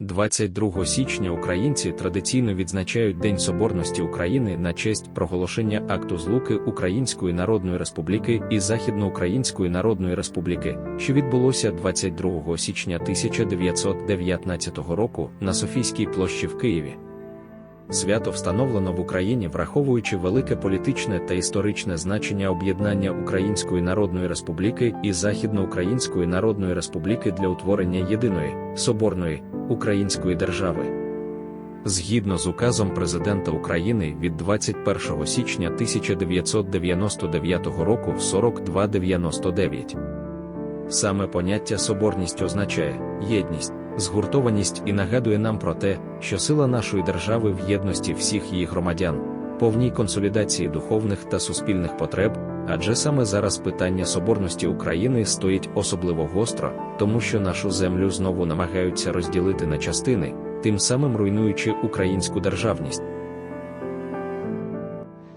22 січня українці традиційно відзначають День Соборності України на честь проголошення акту злуки Української Народної Республіки і Західноукраїнської Народної Республіки, що відбулося 22 січня 1919 року на Софійській площі в Києві. Свято встановлено в Україні, враховуючи велике політичне та історичне значення об'єднання Української Народної Республіки і Західноукраїнської Народної Республіки для утворення єдиної соборної української держави. Згідно з указом президента України від 21 січня 1999 року в 4299. Саме поняття соборність означає єдність, згуртованість і нагадує нам про те, що сила нашої держави в єдності всіх її громадян, повній консолідації духовних та суспільних потреб, адже саме зараз питання соборності України стоїть особливо гостро, тому що нашу землю знову намагаються розділити на частини, тим самим руйнуючи українську державність.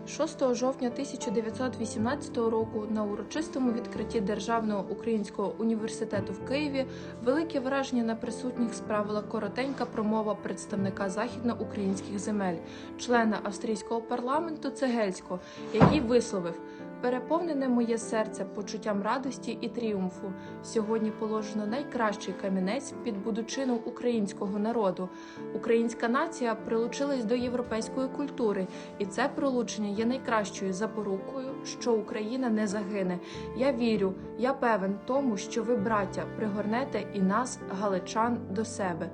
6 жовтня 1918 року на урочистому відкритті Державного українського університету в Києві велике враження на присутніх справила коротенька промова представника західноукраїнських земель, члена австрійського парламенту Цегельського, який висловив. Переповнене моє серце почуттям радості і тріумфу. Сьогодні положено найкращий камінець під будучину українського народу. Українська нація прилучилась до європейської культури, і це прилучення є найкращою запорукою, що Україна не загине. Я вірю, я певен тому, що ви, браття, пригорнете і нас, галичан, до себе.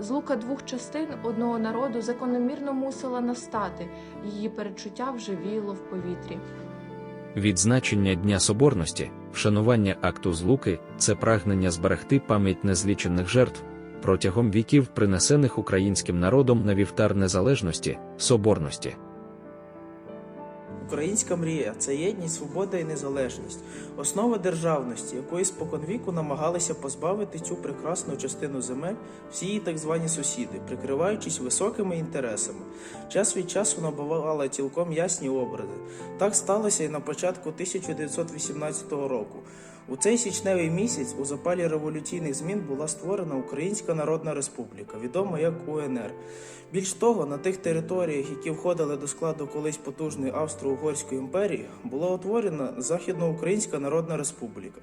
Злука двох частин одного народу закономірно мусила настати. Її перечуття вже віяло в повітрі. Відзначення Дня Соборності, вшанування акту злуки це прагнення зберегти пам'ять незлічених жертв, протягом віків принесених українським народом на вівтар незалежності, соборності. Українська мрія це єдність, свобода і незалежність, основа державності, якої споконвіку намагалися позбавити цю прекрасну частину земель всі її так звані сусіди, прикриваючись високими інтересами. Час від часу набувала цілком ясні образи. Так сталося і на початку 1918 року. У цей січневий місяць у запалі революційних змін була створена Українська Народна Республіка, відома як УНР. Більш того, на тих територіях, які входили до складу колись потужної Австро-Угорської імперії, була утворена Західноукраїнська Народна Республіка.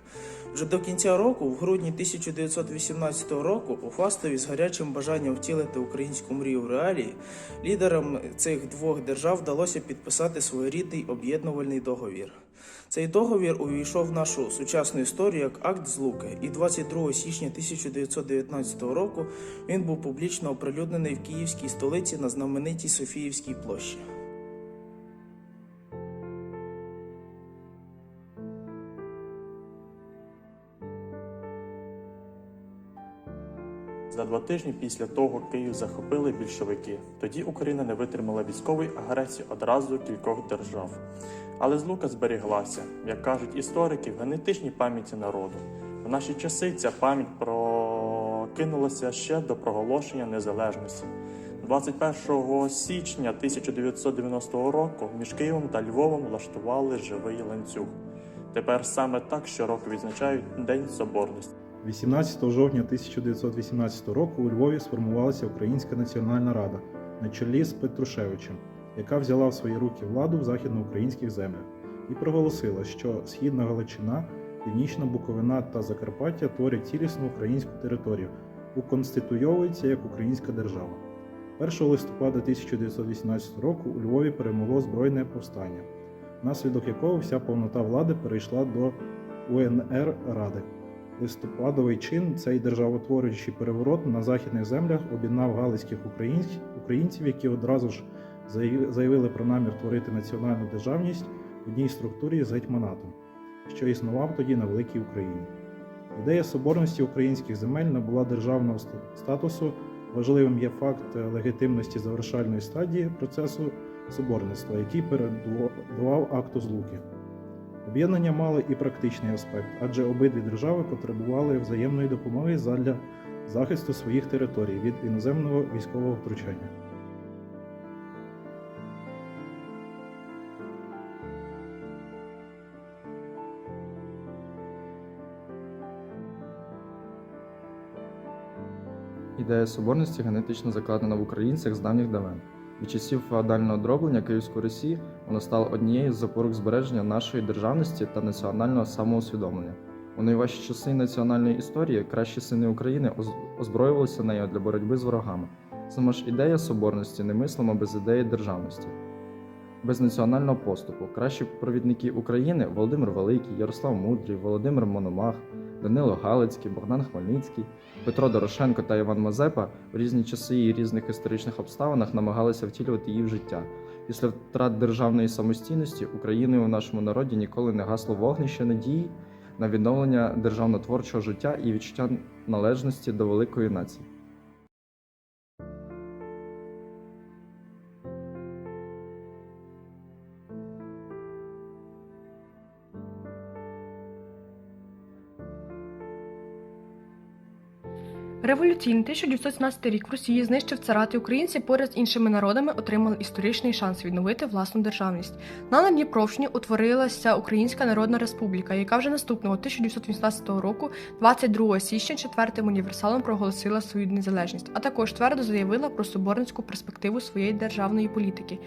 Вже до кінця року, в грудні 1918 року, у Фастові з гарячим бажанням втілити українську мрію в реалії, лідерам цих двох держав вдалося підписати своєрідний об'єднувальний договір. Цей договір увійшов в нашу сучасну історію як акт злуки, і 22 січня 1919 року він був публічно оприлюднений в київській столиці на знаменитій Софіївській площі. Два тижні після того Київ захопили більшовики. Тоді Україна не витримала військової агресії одразу кількох держав. Але злука зберіглася, як кажуть історики, в генетичній пам'яті народу. В наші часи ця пам'ять прокинулася ще до проголошення незалежності. 21 січня 1990 року між Києвом та Львовом влаштували живий ланцюг. Тепер саме так щороку відзначають День Соборності. 18 жовтня 1918 року у Львові сформувалася Українська національна рада на чолі з Петрушевичем, яка взяла в свої руки владу в західноукраїнських землях і проголосила, що Східна Галичина, Північна Буковина та Закарпаття творять цілісну українську територію, уконституйовуються як українська держава. 1 листопада 1918 року у Львові перемогло збройне повстання, внаслідок якого вся повнота влади перейшла до УНР Ради. Листопадовий чин цей державотворюючий переворот на західних землях об'єднав галицьких українців, які одразу ж заявили про намір творити національну державність в одній структурі з гетьманатом, що існував тоді на великій Україні. Ідея соборності українських земель набула державного статусу. Важливим є факт легітимності завершальної стадії процесу соборництва, який передував акту злуки. Об'єднання мало і практичний аспект, адже обидві держави потребували взаємної допомоги задля захисту своїх територій від іноземного військового втручання. Ідея соборності генетично закладена в українцях з давніх давен. Від часів феодального дроблення Київської Русі вона стала однією з запорук збереження нашої державності та національного самоусвідомлення. У найважчі часи національної історії кращі сини України оз- озброювалися нею для боротьби з ворогами. Сама ж ідея соборності немислима без ідеї державності. Без національного поступу кращі провідники України Володимир Великий, Ярослав Мудрий, Володимир Мономах, Данило Галицький, Богдан Хмельницький, Петро Дорошенко та Іван Мазепа в різні часи і різних історичних обставинах намагалися втілювати її в життя. Після втрат державної самостійності Україною у нашому народі ніколи не гасло вогнище надії на відновлення державно-творчого життя і відчуття належності до великої нації. Революційний 1917 рік в Росії знищив царат і українці поряд з іншими народами отримали історичний шанс відновити власну державність. На Дніпровщині утворилася Українська Народна Республіка, яка вже наступного 1918 року, 22 січня, четвертим універсалом проголосила свою незалежність, а також твердо заявила про соборницьку перспективу своєї державної політики.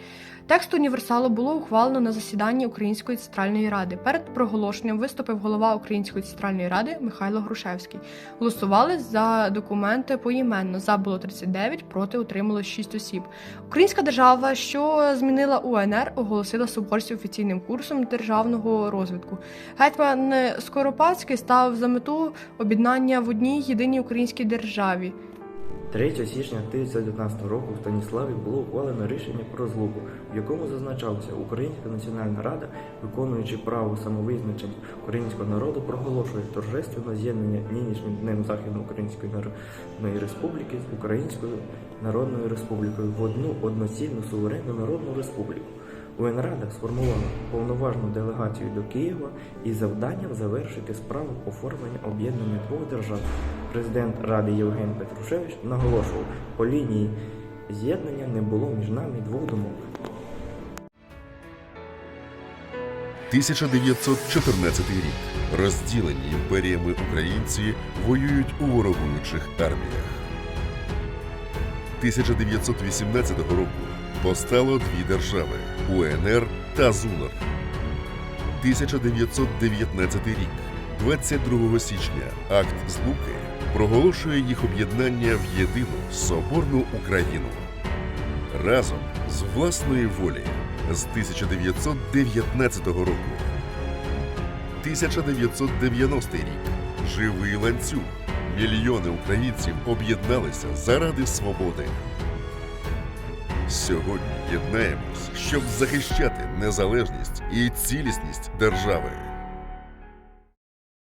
Текст універсалу було ухвалено на засіданні Української центральної ради. Перед проголошенням виступив голова Української центральної ради Михайло Грушевський. Голосували за документи поіменно. За було 39, проти утримало 6 осіб. Українська держава, що змінила УНР, оголосила суборці офіційним курсом державного розвитку. Гетьман Скоропадський став за мету об'єднання в одній єдиній українській державі. 3 січня 1919 року в Станіславі було ухвалено рішення про злуку, в якому зазначалося, Українська Національна Рада, виконуючи право самовизначення українського народу, проголошує торжественне з'єднання нинішнім днем Західноукраїнської Народної Республіки з Українською Народною Республікою в одну одноцільну суверенну народну республіку. УНРада сформувала повноважну делегацію до Києва із завданням завершити справу оформлення об'єднання двох держав. Президент Ради Євген Петрушевич наголошував, по лінії з'єднання не було між нами двох думок. 1914 рік. Розділені імперіями українці воюють у ворогуючих арміях. 1918 року постало дві держави УНР та ЗУНР. 1919 рік, 22 січня, акт Злуки проголошує їх об'єднання в єдину соборну Україну. Разом з власної волі з 1919 року. 1990 рік. Живий ланцюг. Мільйони українців об'єдналися заради свободи. Сьогодні єднаємось, щоб захищати незалежність і цілісність держави.